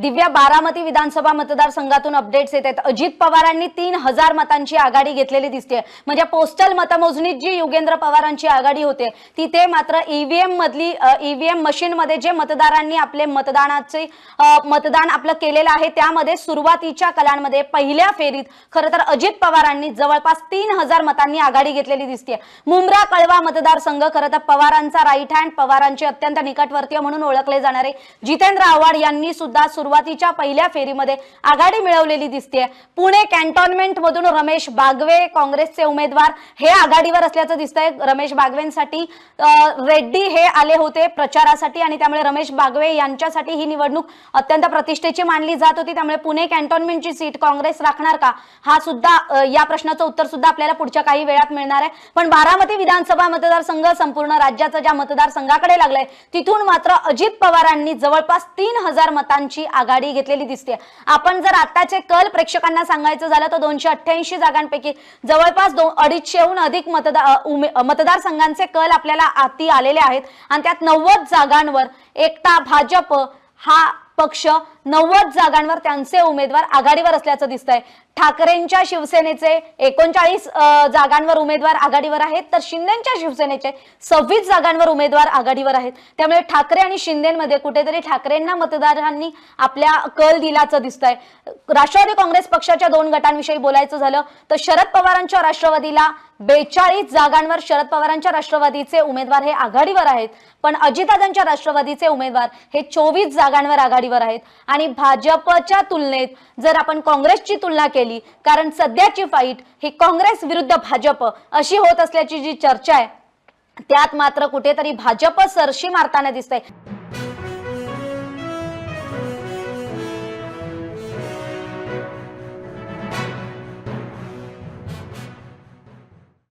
दिव्या बारामती विधानसभा मतदारसंघातून अपडेट्स येत आहेत. अजित पवारांनी तीन हजार मतांची आघाडी घेतलेली दिसते म्हणजे पोस्टल मतमोजणीत जी युगेंद्र पवारांची आघाडी होते तिथे मात्र ईव्हीएम मधली ईव्हीएम मशीन मध्ये जे मतदारांनी आपले मतदानाचे मतदान आपलं केलेलं आहे त्यामध्ये सुरुवातीच्या कलांमध्ये पहिल्या फेरीत खरं तर अजित पवारांनी जवळपास तीन हजार मतांनी आघाडी घेतलेली दिसते मुंब्रा कळवा मतदारसंघ खरं तर पवारांचा राईट हँड पवारांचे अत्यंत निकटवर्तीय म्हणून ओळखले जाणारे जितेंद्र आव्हाड यांनी सुद्धा सुरुवातीच्या पहिल्या फेरीमध्ये आघाडी मिळवलेली दिसते पुणे कॅन्टोन्मेंट मधून रमेश बागवे काँग्रेसचे उमेदवार. हे आघाडीवर असल्याचं दिसतंय. रमेश बागवेंसाठी रेड्डी हे आले होते प्रचारासाठी आणि त्यामुळे रमेश बागवे यांच्यासाठी ही निवडणूक अत्यंत प्रतिष्ठेची मानली जात होती. त्यामुळे पुणे कॅन्टोन्मेंटची सीट काँग्रेस राखणार का? हा सुद्धा या प्रश्नाचं उत्तर सुद्धा आपल्याला पुढच्या काही वेळात मिळणार आहे. पण बारामती विधानसभा मतदारसंघ संपूर्ण राज्याचा ज्या मतदारसंघाकडे लागलाय तिथून मात्र अजित पवारांनी जवळपास तीन हजार मतांची आघाडी घेतलेली दिसते. आपण जर आताचे कल प्रेक्षकांना सांगायचं झालं तर दोनशे अठ्ठ्याऐंशी जागांपैकी जवळपास दो अडीचशेहून अधिक मतदार मतदारसंघांचे कल आपल्याला आती आलेले आहेत. आणि त्यात नव्वद जागांवर एकटा भाजप हा पक्ष नव्वद जागांवर त्यांचे उमेदवार आघाडीवर असल्याचं दिसतंय. ठाकरेंच्या शिवसेनेचे एकोणचाळीस जागांवर उमेदवार आघाडीवर आहेत तर शिंदेच्या शिवसेनेचे सव्वीस जागांवर उमेदवार आघाडीवर आहेत. त्यामुळे ठाकरे आणि शिंदेमध्ये कुठेतरी ठाकरेंना मतदारांनी आपल्या कल दिल्याचं दिसतंय. राष्ट्रवादी काँग्रेस पक्षाच्या दोन गटांविषयी बोलायचं झालं तर शरद पवारांच्या राष्ट्रवादीला बेचाळीस जागांवर शरद पवारांच्या राष्ट्रवादीचे उमेदवार हे आघाडीवर आहेत. पण अजितदादांच्या राष्ट्रवादीचे उमेदवार हे चोवीस जागांवर आघाडीवर आहेत. आणि भाजपच्या तुलनेत जर आपण काँग्रेसची तुलना केली कारण सध्याची फाईट ही काँग्रेस विरुद्ध भाजप अशी होत असल्याची जी चर्चा आहे त्यात मात्र कुठेतरी भाजप सरशी मारताना दिसतंय.